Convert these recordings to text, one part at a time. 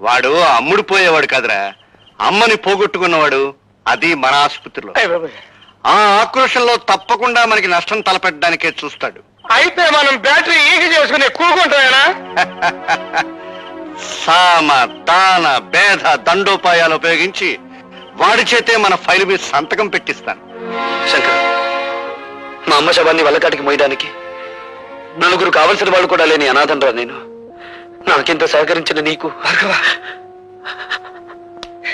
వాడు అమ్ముడు పోయేవాడు కాదురా. అమ్మని పోగొట్టుకున్నవాడు అది మన ఆసుపత్రిలో. ఆ ఆక్రోషంలో తప్పకుండా మనకి నష్టం తలపెట్టడానికే చూస్తాడు. అయితే మనం బ్యాటరీ ఈజీ చేసుకుని కూకుంటామేనా సామ దాన భేద దండోపాయాలు ఉపయోగించి వాడి చేతే మన ఫైల్ మీద సంతకం పెట్టిస్తాను. శంకర్ మా అమ్మ శవాన్ని వల్లకాటికి మోయడానికి నలుగురు కావలసిన వాళ్ళు కూడా లేని అనాథనరా నేను. నాకింత సహకరించిన నీకు.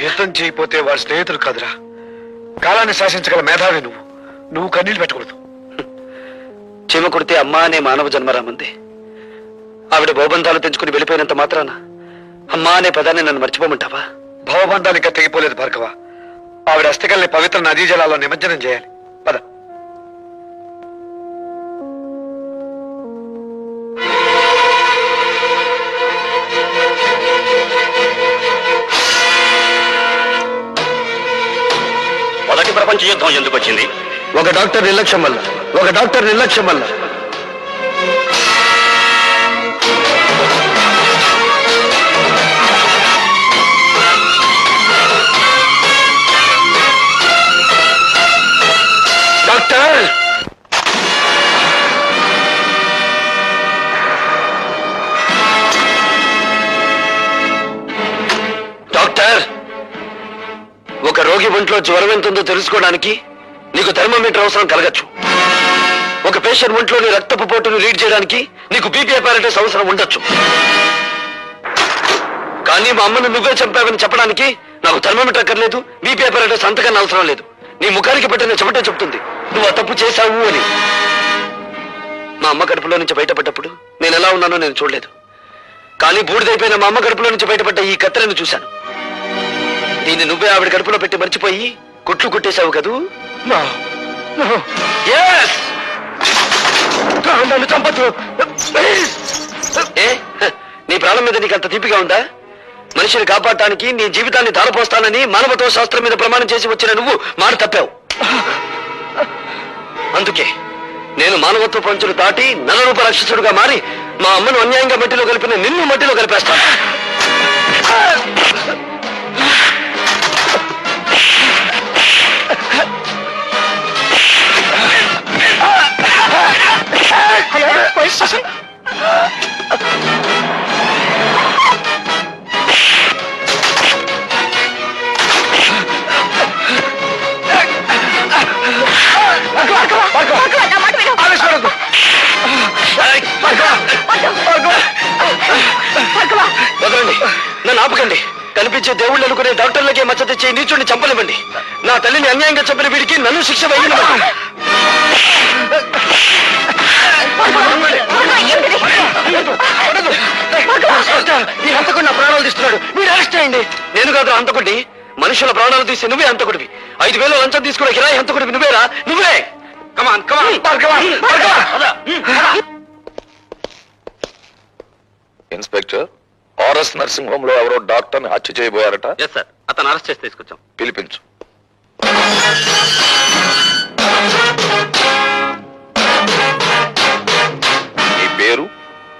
యుద్ధం చేయకపోతే వాడి స్నేహితులు కాదురా. కాలాన్ని శాసించగల మేధావి నువ్వు. నువ్వు కన్నీళ్ళు పెట్టకూడదు. చీమ కొడితే అమ్మా అనే మానవ జన్మరామంది ఆవిడ బహుబంధాలు తెంచుకుని వెళ్ళిపోయినంత మాత్రాన అమ్మా అనే పదాన్ని నన్ను మర్చిపోమంటావా? భవబంధాలు ఇంకా తెగిపోలేదు భార్గవ. ఆవిడ అస్థికల్ని పవిత్ర నదీ జలాల్లో నిమజ్జనం చేయాలి. ప్రపంచ యుద్ధం ఎందుకు వచ్చింది? ఒక డాక్టర్ నిర్లక్ష్యం వల్ల ఒక డాక్టర్ నిర్లక్ష్యం వల్ల. రోగి ఒంట్లో జ్వరం ఎంత ఉందో తెలుసుకోవడానికి నీకు థర్మోమీటర్ అవసరం కలగచ్చు. ఒక పేషెంట్ ఒంట్లోని రక్తపు పోటును రీడ్ చేయడానికి నీకు బీపీ అపారటస్ అవసరం ఉండొచ్చు. కానీ మా అమ్మను నువ్వే చంపావని చెప్పడానికి నాకు థర్మోమీటర్ అక్కర్లేదు బీపీ అపారటస్ అంతకన్నా అవసరం లేదు. నీ ముఖానికి పెట్టిన చెమట చెప్తుంది నువ్వు ఆ తప్పు చేశావు అని. మా అమ్మ కడుపులో నుంచి బయటపడ్డప్పుడు నేను ఎలా ఉన్నానో నేను చూడలేదు. కానీ బూడిదైపోయిన మా అమ్మ కడుపులో నుంచి బయటపడ్డ ఈ కత్తెలను చూశాను. దీన్ని నువ్వే ఆవిడ కడుపులో పెట్టి మర్చిపోయి కుట్లు కుట్టేశావు కదూ? నన్ను చంపద్దు. ఏ నీ ప్రాణం మీద నీకు అంత తీపిగా ఉందా? మనిషిని కాపాడటానికి నీ జీవితాన్ని దారపోస్తానని మానవత్వ శాస్త్రం మీద ప్రమాణం చేసి వచ్చిన నువ్వు మాట తప్పావు. అందుకే నేను మానవత్వ పంచులు దాటి నలరూప రాక్షసుడుగా మారి మా అమ్మను అన్యాయంగా మట్టిలో కలిపిన నిన్ను మట్టిలో కలిపేస్తాను. వదలండి. నన్ను ఆపకండి. కనిపించే దేవుళ్ళు అనుకునే డాక్టర్లకే మచ్చ తెచ్చే నీచుడిని చంపనివ్వండి. నా తల్లిని అన్యాయంగా చంపిన వీడికి నన్ను శిక్ష వేయనివ్వండి. ఈ హంతకుడు నా ప్రాణాలు తీస్తున్నాడు. మీరు అరెస్ట్ చేయండి. నేను కాదు హంతకుడిని. మనుషుల ప్రాణాలు తీసి నువ్వే హంతకుడివి. ఐదు వేలు లంచం తీసుకున్న కిరాయి హంతకుడివి. నువ్వేరా? నువ్వే! Come on come on inspector RS nursing హోమ్లో ఎవరో డాక్టర్ని హత్య చేయబోయారట? ఎస్ సార్ అతను అరెస్ట్ చేసి తీసుకొచ్చాం. పిలిపించు.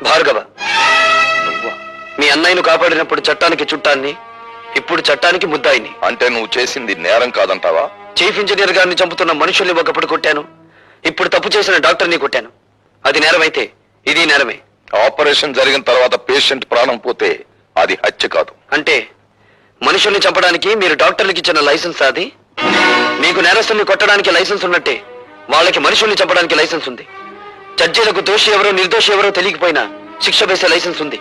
భార్గవ మీ అన్నయ్యను కాపాడినప్పుడు చట్టానికి చుట్టాన్ని ఇప్పుడు చట్టానికి ముద్దాయిని. అంటే నువ్వు చేసింది నేరం కాదంటావా? చీఫ్ ఇంజనీర్ గారిని చంపుతున్న మనుషుల్ని ఒకప్పుడు కొట్టాను. ఇప్పుడు తప్పు చేసిన డాక్టర్ని కొట్టాను. అది నేరమైతే ఇది నేరమే. ఆపరేషన్ జరిగిన తర్వాత పేషెంట్ ప్రాణం పోతే అది హత్య కాదు. అంటే మనుషుల్ని చంపడానికి మీరు డాక్టర్లకు ఇచ్చిన లైసెన్స్ అది? మీకు నేరస్తుల్ని కొట్టడానికి లైసెన్స్ ఉన్నట్టే వాళ్ళకి మనుషుల్ని చంపడానికి లైసెన్స్ ఉంది. జడ్జీలకు దోషి ఎవరో నిర్దోషి ఎవరో తెలియకపోయినా శిక్ష వేసే లైసెన్స్ ఉంది.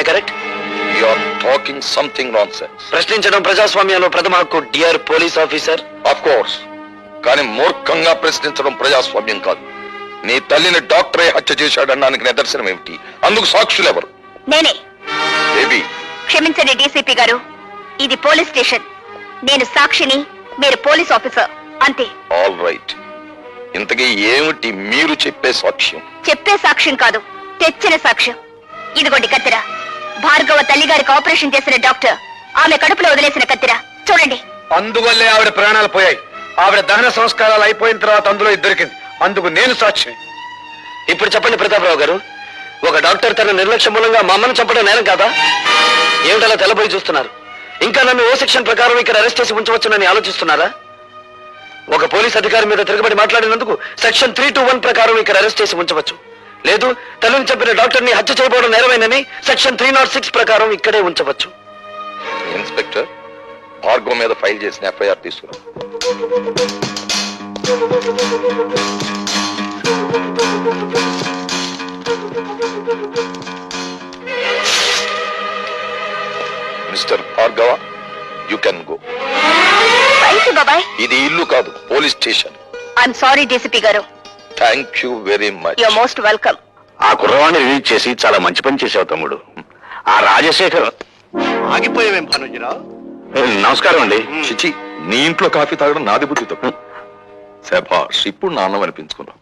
I correct you are talking something ప్రశ్నించడం ప్రజాస్వామ్యంలో ప్రథమ హక్కు డిఆర్ పోలీస్ ఆఫీసర్? ఆఫ్ కోర్స్ కానీ మూర్ఖంగా ప్రశ్నించడం ప్రజాస్వామ్యం కాదు. నీ తల్లిని డాక్టరే హత్య చేశాడనడానికి నిదర్శనం ఏమిటి? అందుకు సాక్షులు ఎవరు? నేనే. బేబీ. క్షమించండి డీసీపీ గారు. ఇది పోలీస్ స్టేషన్. నేను సాక్షిని మీరు పోలీస్ ఆఫీసర్. అంతే. ఆల్ రైట్ ఇంతకీ ఏమిటి మీరు చెప్పే సాక్ష్యం? చెప్పే సాక్ష్యం కాదు తెచ్చిన సాక్ష్యం. ఇదిగోండి కత్తిర. భార్గవ తల్లిగారికి ఆపరేషన్ చేసిన డాక్టర్ ఆమె కడుపులో వదిలేసిన కత్తిర. చూడండి. అందువల్లే ఆవిడ ప్రాణాలు పోయాయి. ఆవిడ దహన సంస్కారాలు అయిపోయిన తర్వాత అందులో ఇది దొరికింది. అందుకు నేను సాక్షిని ఇప్పుడు చెప్పండి ప్రతాపరావు గారు. ఒక డాక్టర్ తన నిర్లక్ష్యం మూలంగా మా అమ్మను చంపడం నేరం కాదా? ఏమిటలా తెల్లబోయి చూస్తున్నారు? ఇంకా నన్ను ఏ సెక్షన్ ప్రకారం ఇక్కడ అరెస్ట్ చేసి ఉంచవచ్చునని ఆలోచిస్తున్నారా? ఒక పోలీస్ అధికారి మీద తిరగబడి మాట్లాడినందుకు సెక్షన్ త్రీ టూ వన్ ప్రకారం ఇక్కడ అరెస్ట్ చేసి ఉంచవచ్చు. లేదు తల్లిని చెప్పిన డాక్టర్ని హత్య చేయబోవడం నేరమైనని సెక్షన్ త్రీ నాట్ సిక్స్ ప్రకారం ఇక్కడే ఉంచవచ్చు. ఇన్స్పెక్టర్ ఆర్గో మీద ఫైల్ చేసిన ఎఫ్ఐఆర్ తీసుకురా. Mister Bhargava you can go. Thank you బాబాయ్. ఇది ఇల్లు కాదు police station. I'm sorry DCP garu. Thank you very much you're most welcome ఆ కుర్రవాణ్ణి రిలీజ్ చేసి చాలా మంచి పని చేసావు తమ్ముడు. ఆ రాజశేఖర్ ఆగిపోయావేం భానుజీరావు? నమస్కారం అండి. చిచి నీ ఇంట్లో కాఫీ తాగడం నాది బుద్ధి తప్పు. శభాష్ ఇప్పుడు నా అన్నం అనిపించుకున్నావు.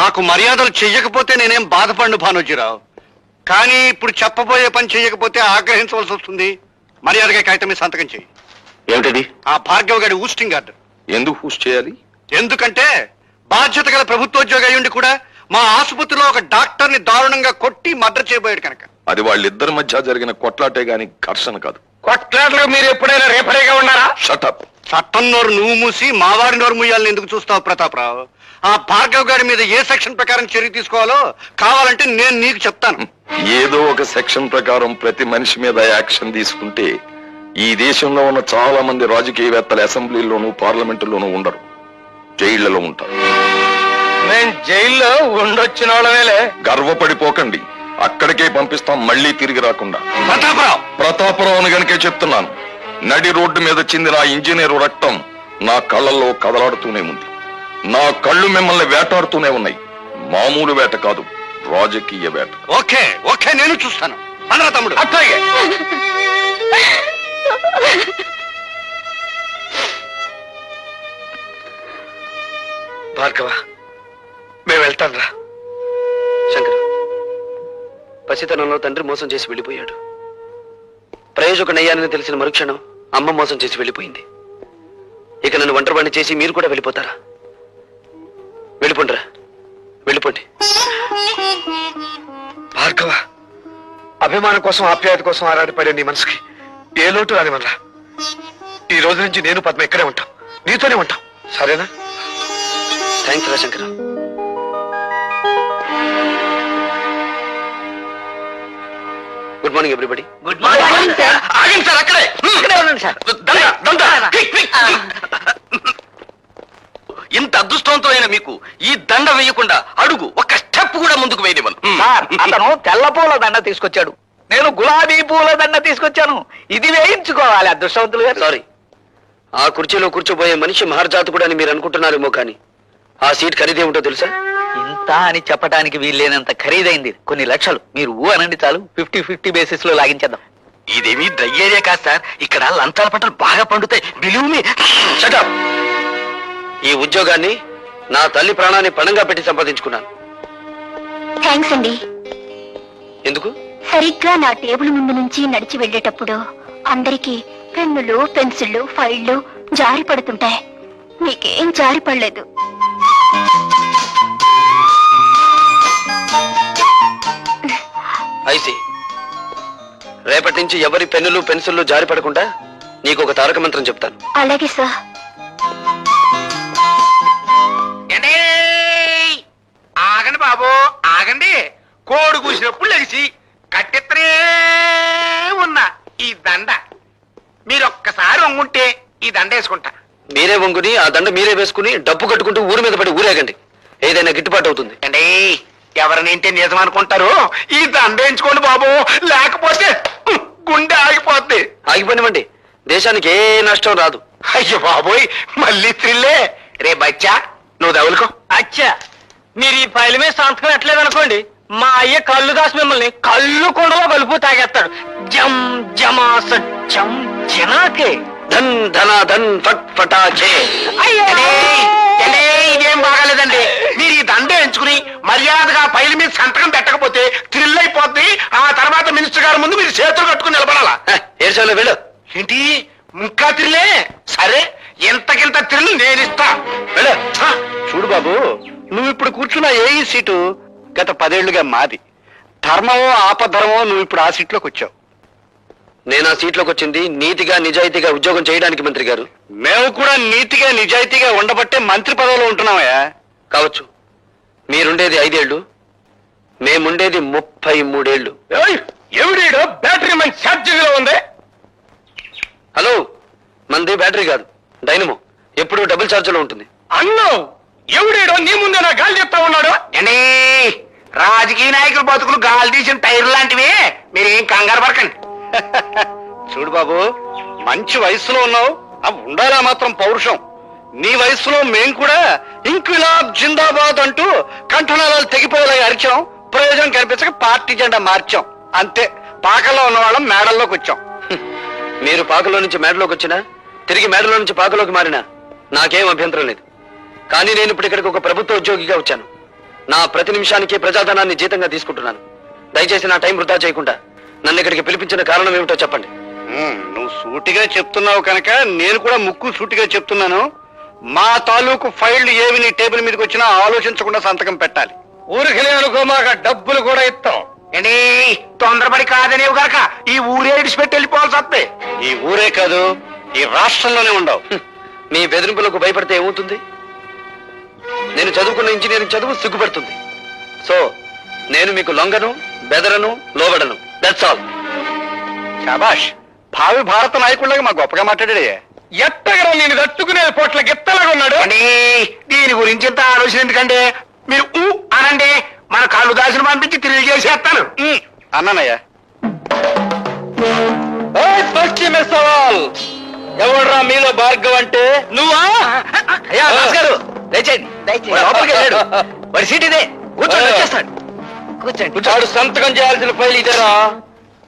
నాకు మర్యాదలు చెయ్యకపోతే నేనేం బాధపడు భానుజీరావు. కానీ ఇప్పుడు చెప్పబోయే పని చెయ్యకపోతే ఆగ్రహించవలసి వస్తుంది. మర్యాదగా కాగితం మీద సంతకం చెయ్యి. ఏమిటది? ఆ భార్గవ్ గారి ఊస్టింగ్ ఆర్డర్ ఎందుకు పూజ చేయాలి? ఎందుకంటే బాధ్యత గల ప్రభుత్వోద్యోగి అయ్యుండి కూడా మా ఆసుపత్రిలో ఒక డాక్టర్ని దారుణంగా కొట్టి మర్డర్ చేయబోయాడు కనుక. అది వాళ్ళిద్దరి మధ్య జరిగిన కొట్లాటే గాని ఘర్షణ కాదు. కొట్లాటలకు మీరు ఎప్పుడైనా రేపరేగా ఉన్నారా? షటప్ చట్టం నోరు నువ్వు మూసి మావాడి నోరు మూయాలని ఎందుకు చూస్తావు ప్రతాపరావు? ఆ భార్గవ్ గారి మీద ఏ సెక్షన్ ప్రకారం చర్య తీసుకోవాలో కావాలంటే నేను నీకు చెప్తాను. ఏదో ఒక సెక్షన్ ప్రకారం ప్రతి మనిషి మీద యాక్షన్ తీసుకుంటే ఈ దేశంలో ఉన్న చాలా మంది రాజకీయవేత్తలు అసెంబ్లీలోనూ పార్లమెంటులోనూ ఉండరు. జైళ్ళలో ఉంటారు. నేను జైల్లో ఉండొచ్చిన వాళ్ళమేలే. గర్వపడిపోకండి. అక్కడికే పంపిస్తాం మళ్ళీ తిరిగి రాకుండా. ప్రతాపరావు! ప్రతాపరావుని గనుకే చెప్తున్నాను. నడి రోడ్డు మీద చిందిన ఆ ఇంజనీరు రక్తం నా కళ్ళల్లో కదలాడుతూనే ఉంది. నా కళ్ళు మిమ్మల్ని వేటాడుతూనే ఉన్నాయి. మామూలు వేట కాదు రాజకీయ వేట. ఓకే ఓకే నేను చూస్తాను. తమ్ముడు. అట్లాగే. భార్గవ మేము వెళ్తాను రా. శంకర్ పసితనంలో తండ్రి మోసం చేసి వెళ్ళిపోయాడు. ప్రయోజకుడయ్యానని తెలిసిన మరుక్షణం అమ్మ మోసం చేసి వెళ్ళిపోయింది. ఇక నన్ను ఒంటరివాణ్ణి చేసి మీరు కూడా వెళ్ళిపోతారా? వెళ్ళిపోండిరా. వెళ్ళిపోండి. భార్గవ అభిమానం కోసం ఆప్యాయత కోసం ఆరాటపడే నీ మనసుకి ఏ లోటు రానివనరా ఈ రోజు నుంచి నేను పద్మ ఇక్కడే ఉంటాం. నీతోనే ఉంటాం. సరేనా? థ్యాంక్స్ రా Shankar good morning everybody good morning sir ఆగండి సార్ అక్కడే. ఇక్కడే ఉండండి సార్. క్విక్. ఇంత అదృష్టవంతమైన మీకు ఈ దండ వేయకుండా అడుగు ఒక స్టెప్ కూడా ముందుకు వేయనివ్వను. సార్ అతను తెల్ల పూల దండ తీసుకొచ్చాడు. నేను గులాబీ పూల దండ తీసుకొచ్చాను. ఇది వేయించుకోవాలి అదృష్టవంతులు గారు. సారీ ఆ కుర్చీలో కూర్చోబోయే మనిషి మహర్జాతకుడు అని మీరు అనుకుంటున్నారేమో కానీ ఆ సీట్ ఖరీదేమిటో తెలుసా? ఇంత అని చెప్పడానికి వీల్లేనంత ఖరీదైంది. కొన్ని లక్షలు. మీరు ఊ అనండి చాలు. ఫిఫ్టీ ఫిఫ్టీ బేసిస్లో లాగించేద్దాం. ఇదేమీ డ్రై ఏరియా కాదు సార్. ఇక్కడ లంచాల పంటలు బాగా పండుతాయి. బిలీవ్ మీ షటప్ ఈ ఉద్యోగాన్ని నా తల్లి ప్రాణాన్ని పణంగా పెట్టి సంపాదించుకున్నాను. థ్యాంక్స్ అండి. ఎందుకు? సరిగ్గా నా టేబుల్ ముందు నుంచి నడిచి వెళ్ళేటప్పుడు అందరికీ పెన్నులు పెన్సిళ్ళు ఫైళ్ళు జారి పడుతుంటాయి. మీకేం జారి పడలేదు. ఐసి రేపటి నుంచి ఎవరి పెన్నులు పెన్సిళ్ళు జారి పడకుండా నీకు ఒక తారక మంత్రం చెప్తాను. అలాగే సార్. ఆ దండ మీరే వేసుకుని డబ్బు కట్టుకుంటూ ఊరి మీద పడి ఊరేగండి. ఏదైనా గిట్టుబాటు అవుతుంది. అండి ఎవరినింటే నిజం అనుకుంటారు? ఈ దండ వేయించుకోండి బాబు. లేకపోతే గుండె ఆగిపోద్ది. ఆగిపోనివ్వండి. దేశానికి ఏ నష్టం రాదు. అయ్యో బాబోయ్ మళ్ళీ త్రిల్లే. రే బచ్చా నువ్వు తగులుకో. అచ్చా మీరు ఈ ఫైల్ మీద సంతకం ఎట్లేదు అనుకోండి మా అయ్య కళ్ళు దాసి మిమ్మల్ని కళ్ళు కుండలో కలుపు తాగేస్తాడు. జమ్ జమా సత్యం జనాకే. ధన్ ధన ధన్ ఫట్ ఫటాచే? ఇదేం బాగాలేదండి. మీరు ఈ దండ ఎంచుకుని మర్యాదగా పైల మీద సంతకం పెట్టకపోతే థ్రిల్ అయిపోద్ది. ఆ తర్వాత మినిస్టర్ గారి ముందు మీరు చేతులు కట్టుకుని నిలబడాలా? ఏడ్చాలో వెళ్ళు. ఏంటి? ఇంకా థ్రిల్లే? సరే ఎంతకింత థ్రిల్ నేను ఇస్తా వెళ్ళు చూడు బాబు నువ్వు ఇప్పుడు కూర్చున్న ఏ ఈ సీటు గత పదేళ్ళుగా మాది. ధర్మమో ఆపధర్మమో నువ్వు ఇప్పుడు ఆ సీట్లోకి వచ్చావు. నేను ఆ సీట్లోకి వచ్చింది నీతిగా నిజాయితీగా ఉద్యోగం చేయడానికి మంత్రి గారు. మేము కూడా నీతిగా నిజాయితీగా ఉండబట్టే మంత్రి పదవిలో ఉంటున్నామయ్యా. కావచ్చు. మీరుండేది ఐదేళ్ళు మేముండేది ముప్పై మూడేళ్ళు ఎవడీడో? బ్యాటరీ మంచి ఛార్జింగ్లో ఉంది. హలో మంది బ్యాటరీ కాదు డైనమో. ఎప్పుడు డబుల్ ఛార్జ్లో ఉంటుంది. అన్ను ఎవడీడో? నీ ముందే నా గాలి చెప్తా ఉన్నాడు. రాజకీయ నాయకులు బతుకులు గాలి తీసిన టైర్ లాంటివి? మీరేం కంగారు పడకండి. చూడు బాబు మంచి వయసులో ఉన్నావు. ఆ ఉండాలా మాత్రం పౌరుషం. నీ వయసులో మేం కూడా ఇంక్విలాబ్ జిందాబాద్ అంటూ కంఠనాలు తెగిపోయేలా అరిచాం. ప్రయోజనం కనిపించక పార్టీ జెండా మార్చాం. అంతే. పాకలో ఉన్న వాళ్ళం మేడల్లోకి వచ్చాం. మీరు పాకలో నుంచి మేడలోకి వచ్చినా తిరిగి మేడలో నుంచి పాకలోకి మారినా నాకేం అభ్యంతరం లేదు. కానీ నేను ఇప్పుడు ఇక్కడికి ఒక ప్రభుత్వ ఉద్యోగిగా వచ్చాను. నా ప్రతి నిమిషానికి ప్రజాధనాన్ని జీతంగా తీసుకుంటున్నాను. దయచేసి నా టైం వృధా చేయకుండా నన్ను ఇక్కడికి పిలిపించిన కారణం ఏమిటో చెప్పండి. నువ్వు సూటిగా చెప్తున్నావు కనుక నేను కూడా ముక్కు సూటిగా చెప్తున్నాను. మా తాలూకు ఫైళ్ళు ఏవి నీ టేబుల్ మీదకి వచ్చినా ఆలోచించకుండా సంతకం పెట్టాలి. ఊరికి అనుకోమాక డబ్బులు కూడా ఇస్తాం. ఏంటి? తొందరపడి కాదనేవు గనక? ఈ ఊరే ఇడిచిపెట్టి వెళ్ళిపోవాల్సి వస్తే. ఈ ఊరే కాదు ఈ రాష్ట్రంలోనే ఉండవు. మీ బెదిరింపులకు భయపడితే ఏమవుతుంది? నేను చదువుకున్న ఇంజనీరింగ్ చదువు సిగ్గుపడుతుంది. సో నేను మీకు లొంగను బెదరను లోబడను. దట్స్ ఆల్ శాబాష్ భావి భారత నాయకుడిలాగా మా గొప్పగా మాట్లాడాడే ఎత్తగరం నేను తట్టుకునే పోట్ల గిత్తలాగా ఉన్నాడు? దీని గురించి ఇంత ఆలోచన ఎందుకంటే మీరు ఊ అనండి మన కాళ్ళు దాసిన పంపించి తిరిగి చేసేస్తాను. అన్నానయ్యా. పశ్చిమ సవాల్. ఎవడ్రా మీలో భార్గవ్ అంటే? నువ్వా? అయ్యా భాస్కరు దయచేయండి. లోపలికి వెళ్ళాడు. వాడి సీట్ ఇదే. కూర్చోండి వచ్చేస్తాడు. కూర్చోండి. వాడు సంతకం చేయాల్సిన ఫైల్ ఇదేరా?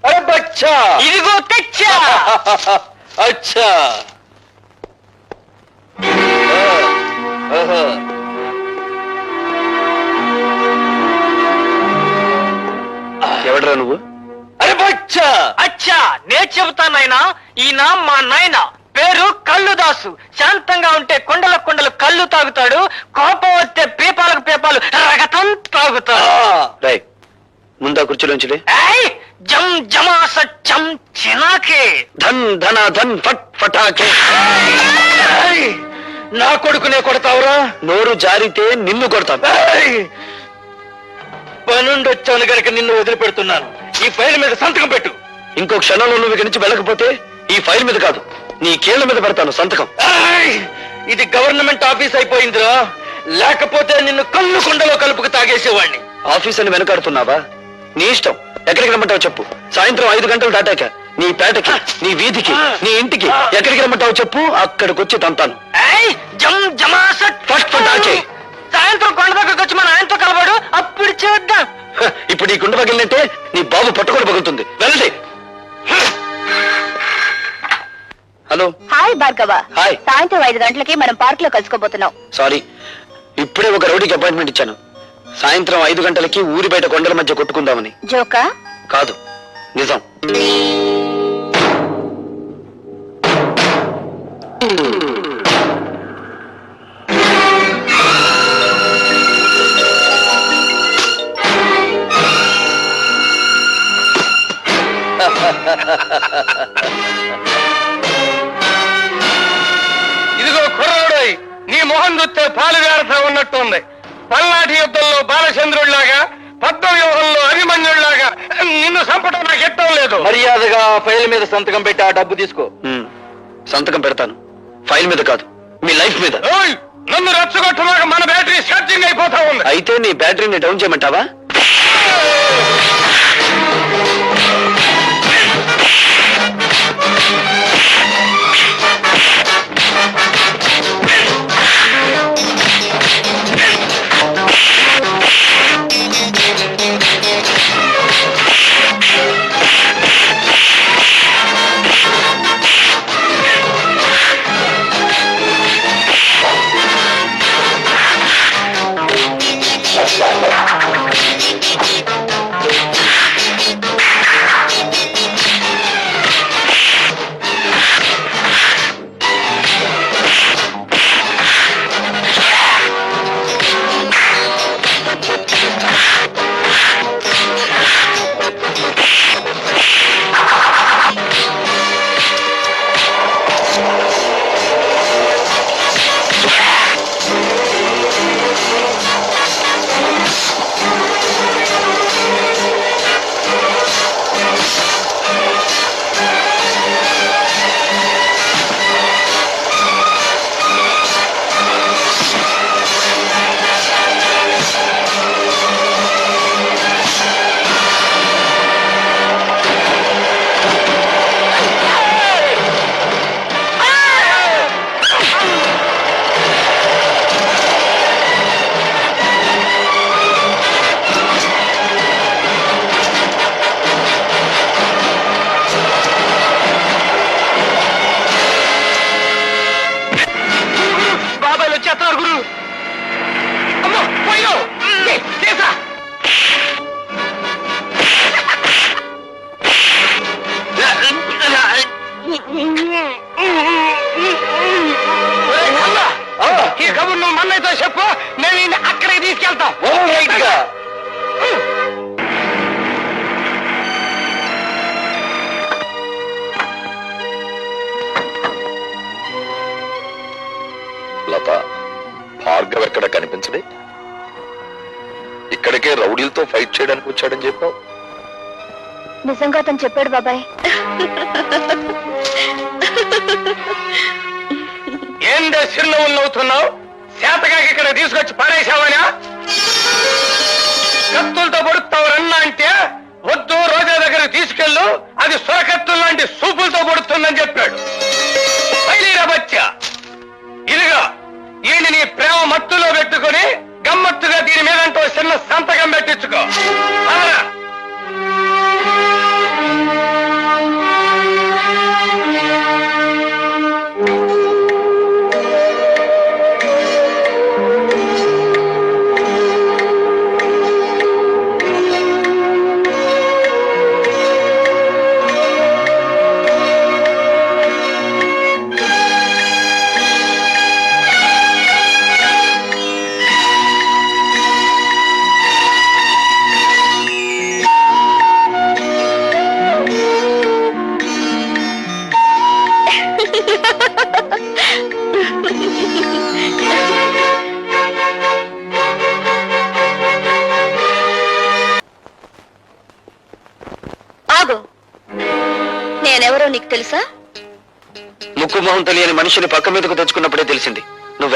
అరే బచ్చా. ఇదిగో తెచ్చా అచ్చా. ముందా కుర్చీలోంచి లే. ఏయ్, జం జమాస చం చినాకే. ధన్ ధన ధన్ ఫట్ ఫటాకే. నా కొడుకునే కొడతావురా? నోరు జారితే నిన్ను కొడతాను పనుండి వచ్చాను గనక నిన్ను వదిలిపెడుతున్నాను. ఈ ఫైల్ మీద సంతకం పెట్టు. ఇంకో క్షణంలో నువ్వు ఇక్కడి నుంచి వెళ్ళకపోతే ఈ ఫైల్ మీద కాదు నీ కీళ్ళ మీద పెడతాను సంతకం. ఇది గవర్నమెంట్ ఆఫీస్ అయిపోయిందిరా. లేకపోతే నిన్ను కళ్ళు కొండలో కలుపుకు తాగేసేవాడిని ఆఫీస్ అని వెనకాడుతున్నావా? నీ ఇష్టం. ఎక్కడికి రమ్మంటావు చెప్పు. సాయంత్రం ఐదు గంటలు దాటాక నీ పేటకి నీ వీధికి నీ ఇంటికి ఎక్కడికి రమ్మంటావు చెప్పు అక్కడికి వచ్చి తంతాను ఫటాకే సాయంత్రం కొండ దగ్గరకు వచ్చి మన ఆయనతో కలవాడు అప్పుడు చేద్దాం. ఇప్పుడు ఈ గుండె పగిలినట్టే నీ బాబు పట్టుకొని పగులుతుంది. వెళ్ళండి హలో. హాయ్ భార్గవ. హాయ్. సాయంత్రం ఐదు గంటలకి మనం పార్క్లో కలుసుకోబోతున్నాం. సారీ. ఇప్పుడే ఒక రౌడీకి అపాయింట్మెంట్ ఇచ్చాను. సాయంత్రం ఐదు గంటలకి ఊరి బయట కొండల మధ్య కొట్టుకుందామని. జోకా? కాదు నిజం. ఇదిగో కుర్రాడోయ్ నీ మొహం చూస్తే పాలు గారత ఉన్నట్టుంది. పల్నాటి యుద్ధంలో బాలచంద్రుడిలాగా పద్మవ్యూహంలో అభిమన్యుడిలాగా నిన్ను చంపడం నాకు ఇష్టం లేదు. మర్యాదగా ఫైల్ మీద సంతకం పెట్టి ఆ డబ్బు తీసుకో. సంతకం పెడతాను. ఫైల్ మీద కాదు మీ లైఫ్ మీద. నన్ను రెచ్చగొట్టమాక మన బ్యాటరీ ఛార్జింగ్ అయిపోతా ఉంది. అయితే నీ బ్యాటరీని డౌన్ చేయమంటావా? చెప్పు నేను ఈయన్ని అక్కడికి తీసుకెళ్తాం. లత భార్గవ్ ఎక్కడ కనిపించడే ఇక్కడికే రౌడీలతో ఫైట్ చేయడానికి వచ్చాడని చెప్పావు. నిజంగా అతను చెప్పాడు బాబాయ్. ఏం చిరునవ్వులు ఉన్నవుతున్నావు చేతగా ఇక్కడ తీసుకొచ్చి పారేశావనా కత్తులతో రన్న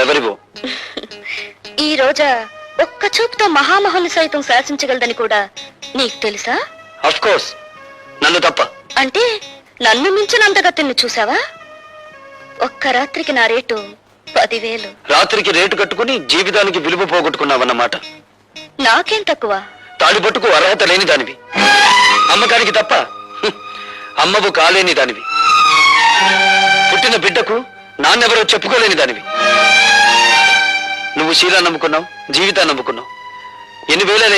నువ్వెవరివో ఈ రోజా ఒక్క చూపుతో మహామహుని సైతం శాసించగలదని కూడా నీకు తెలుసా? అఫ్ కోర్స్ నన్ను తప్ప. అంటే నన్ను మించినంతగా తిన్ను చూసావా ఒక్క రాత్రికి నా రేటు పదివేలు. రాత్రికి రేటు కట్టుకుని జీవితానికి విలువ పోగొట్టుకున్నావన్నమాట. నాకేం తక్కువ? తాడిపట్టుకు అర్హత లేని దానివి. అమ్మకానికి తప్ప. అమ్మవు కాలేని దానివి. పుట్టిన బిడ్డకు నాన్నెవరో చెప్పుకోలేని దానివి. నువ్వు శీలా నమ్ముకున్నావు జీవితాన్ని నమ్ముకున్నావు. ఎన్ని వేలైనా